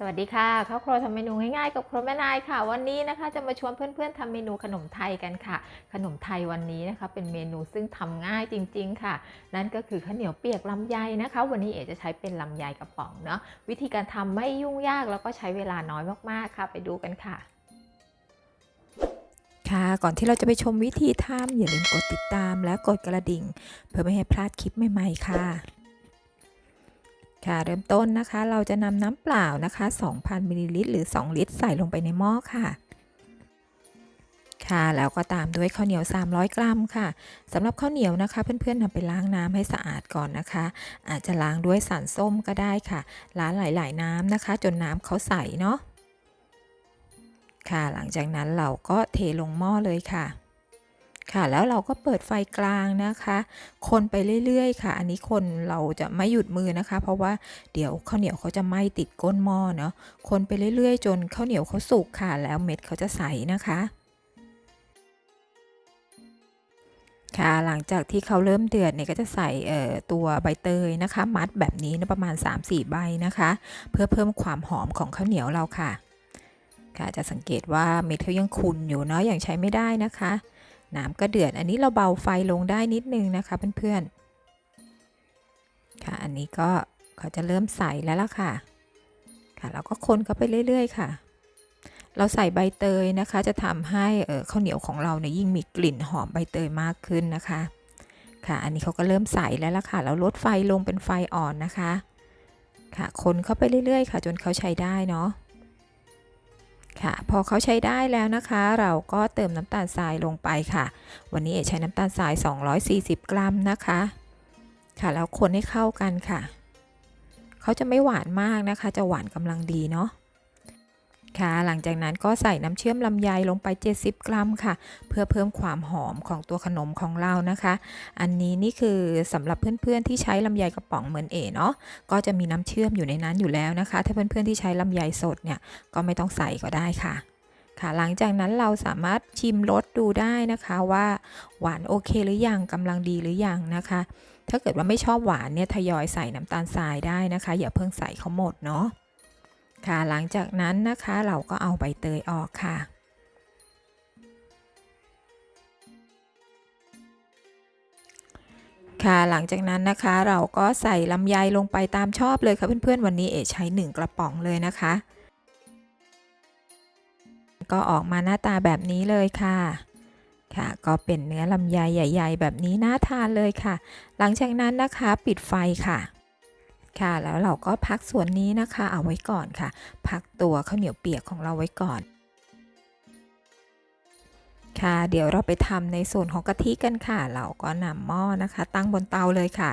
สวัสดีค่ะครอบครัวทำเมนูง่ายๆกับครัวแม่นายค่ะ วันนี้นะคะจะมาชวนเพื่อนๆทำเมนูขนมไทยกันค่ะ ขนมไทยวันนี้นะคะ เป็นเมนูซึ่งทำง่ายจริง ๆ ค่ะ นั่นก็คือข้าวเหนียวเปียกลำไยนะคะ วันนี้เอ๋จะใช้เป็นลำไยกระป๋องเนาะวิธีการทำไม่ยุ่งยากแล้วก็ใช้เวลาน้อยมากๆค่ะ ไปดูกันค่ะค่ะก่อนที่เราจะไปชมวิธีทำอย่าลืมกดติดตามและกดกระดิ่ง เพื่อไม่ให้พลาดคลิปใหม่ๆค่ะ ค่ะเริ่มต้นนะคะ เราจะนำน้ำเปล่านะคะ 2,000มิลลิลิตรหรือ 2 ลิตร ใส่ลงไปในหม้อค่ะ ค่ะ แล้วก็ตามด้วยข้าวเหนียว 300 กรัมค่ะสำหรับข้าวเหนียวนะคะ เพื่อนๆนำไปล้างน้ำให้สะอาดก่อนนะคะ อาจจะล้างด้วยสารส้มก็ได้ค่ะล้างหลาย ๆ น้ำนะคะ จนน้ำเขาใสเนาะค่ะ หลังจากนั้นเราก็เทลงหม้อเลยค่ะ ค่ะ แล้วเราก็เปิดไฟกลางนะคะ คนไปเรื่อยๆ ค่ะ อันนี้คนเราจะไม่หยุดมือนะคะ เพราะว่าเดี๋ยวข้าวเหนียวเขาจะไหม้ติดก้นหม้อเนาะ คนไปเรื่อยๆ จนข้าวเหนียวเขาสุกค่ะ แล้วเม็ดเขาจะใสนะคะค่ะหลังจากที่เขาเริ่มเดือดเนี่ยก็จะใส่ตัวใบเตยนะคะ มัดแบบนี้นะประมาณ 3-4 ใบนะคะ เพื่อเพิ่มความหอมของข้าวเหนียวเราค่ะ ค่ะจะสังเกตว่าเม็ดเขายังขุ่นอยู่เนาะยังใช้ไม่ได้นะคะ น้ำก็เดือด อันนี้เราเบาไฟลงได้นิดนึงนะคะเพื่อนๆ ค่ะ อันนี้ก็เขาจะเริ่มใสแล้วล่ะค่ะ ค่ะ เราก็คนเข้าไปเรื่อย ๆ ค่ะ เราใส่ใบเตยนะคะ จะทำให้ข้าวเหนียวของเราเนี่ยยิ่งมีกลิ่นหอมใบเตยมากขึ้นนะคะ ค่ะ อันนี้เขาก็เริ่มใสแล้วล่ะค่ะ เราลดไฟลงเป็นไฟอ่อนนะคะ ค่ะ คนเข้าไปเรื่อย ๆ ค่ะ จนเขาใช้ได้เนาะ ค่ะ พอเขาใช้ได้แล้วนะคะ เราก็เติมน้ำตาลทรายลงไปค่ะ วันนี้เอใช้น้ำตาลทราย 240 กรัมนะคะ ค่ะแล้วคนให้เข้ากันค่ะ เขาจะไม่หวานมากนะคะ จะหวานกำลังดีเนาะ ค่ะ หลังจากนั้นก็ใส่น้ำเชื่อมลำไยลงไป 70 กรัมค่ะ เพื่อเพิ่มความหอมของตัวขนมของเรานะคะ อันนี้นี่คือสำหรับเพื่อนๆที่ใช้ลำไยกระป๋องเหมือนเอเนาะก็จะมีน้ำเชื่อมอยู่ในนั้นอยู่แล้วนะคะ ถ้าเพื่อนๆที่ใช้ลำไยสดเนี่ยก็ไม่ต้องใส่ก็ได้ค่ะค่ะหลังจากนั้นเราสามารถชิมรสดูได้นะคะว่าหวานโอเคหรือยังกำลังดีหรือยังนะคะ ถ้าเกิดว่าไม่ชอบหวานเนี่ยทยอยใส่น้ำตาลทรายได้นะคะ อย่าเพิ่งใส่เขาหมดเนาะ ค่ะ หลังจากนั้นนะคะเราก็เอาใบเตยออกค่ะค่ะหลังจากนั้นนะคะเราก็ใส่ลำไยลงไปตามชอบเลยค่ะเพื่อนๆวันนี้เอใช้ 1 กระป๋องเลยนะคะ ก็ออกมาหน้าตาแบบนี้เลยค่ะ ค่ะ ก็เป็นเนื้อลำไยใหญ่ ๆ แบบนี้น่าทานเลยค่ะ หลังจากนั้นนะคะปิดไฟค่ะ ค่ะ แล้วเราก็พักส่วนนี้นะคะ เอาไว้ก่อนค่ะ พักตัวข้าวเหนียวเปียกของเราไว้ก่อน ค่ะ เดี๋ยวเราไปทำในส่วนของกะทิกันค่ะ เราก็นำหม้อนะคะ ตั้งบนเตาเลยค่ะ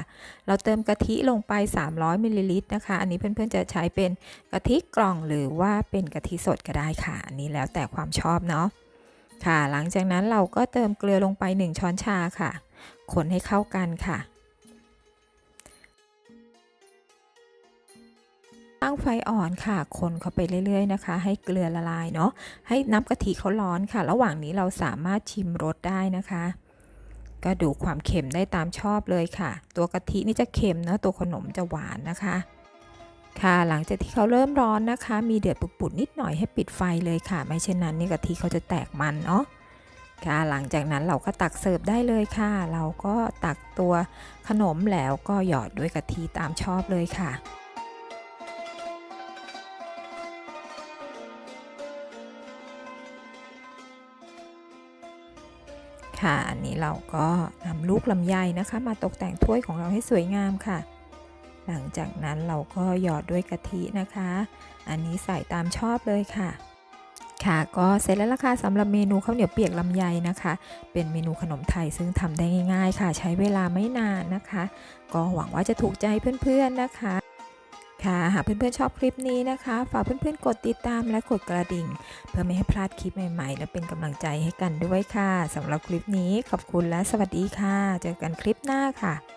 เราเติมกะทิลงไป 300มิลลิลิตรนะคะ อันนี้เพื่อนๆจะใช้เป็นกะทิกล่องหรือว่าเป็นกะทิสดก็ได้ค่ะ อันนี้แล้วแต่ความชอบเนาะค่ะ หลังจากนั้นเราก็เติมเกลือลงไป 1 ช้อนชาค่ะ คนให้เข้ากันค่ะ ตั้งไฟอ่อนค่ะ คนเขาไปเรื่อย ๆ นะคะ ให้เกลือละลายเนาะ ให้น้ำกะทิเขาร้อนค่ะ ระหว่างนี้เราสามารถชิมรสได้นะคะ ก็ดูความเค็มได้ตามชอบเลยค่ะ ตัวกะทินี่จะเค็มนะตัวขนมจะหวานนะคะ ค่ะหลังจากที่เขาเริ่มร้อนนะคะ มีเดือดปุดๆนิดหน่อยให้ปิดไฟเลยค่ะ ไม่เช่นนั้นนี่กะทิเขาจะแตกมันเนาะค่ะหลังจากนั้นเราก็ตักเสิร์ฟได้เลยค่ะ เราก็ตักตัวขนมแล้วก็หยอดด้วยกะทิตามชอบเลยค่ะ ค่ะอันนี้เราก็นำลูกลำไยนะคะ มาตกแต่งถ้วยของเราให้สวยงามค่ะ หลังจากนั้นเราก็หยอดด้วยกะทินะคะ อันนี้ใส่ตามชอบเลยค่ะ ค่ะก็เสร็จแล้วล่ะค่ะสำหรับเมนูข้าวเหนียวเปียกลำไยนะคะ เป็นเมนูขนมไทยซึ่งทำได้ง่าย ๆ ค่ะ ใช้เวลาไม่นานนะคะ ก็หวังว่าจะถูกใจเพื่อนๆนะคะ ค่ะหากเพื่อนๆชอบคลิปนี้นะคะ ฝากเพื่อนๆกดติดตามและกดกระดิ่ง เพื่อไม่ให้พลาดคลิปใหม่ๆ และเป็นกำลังใจให้กันด้วยค่ะสำหรับคลิปนี้ขอบคุณและสวัสดีค่ะ เจอกันคลิปหน้าค่ะ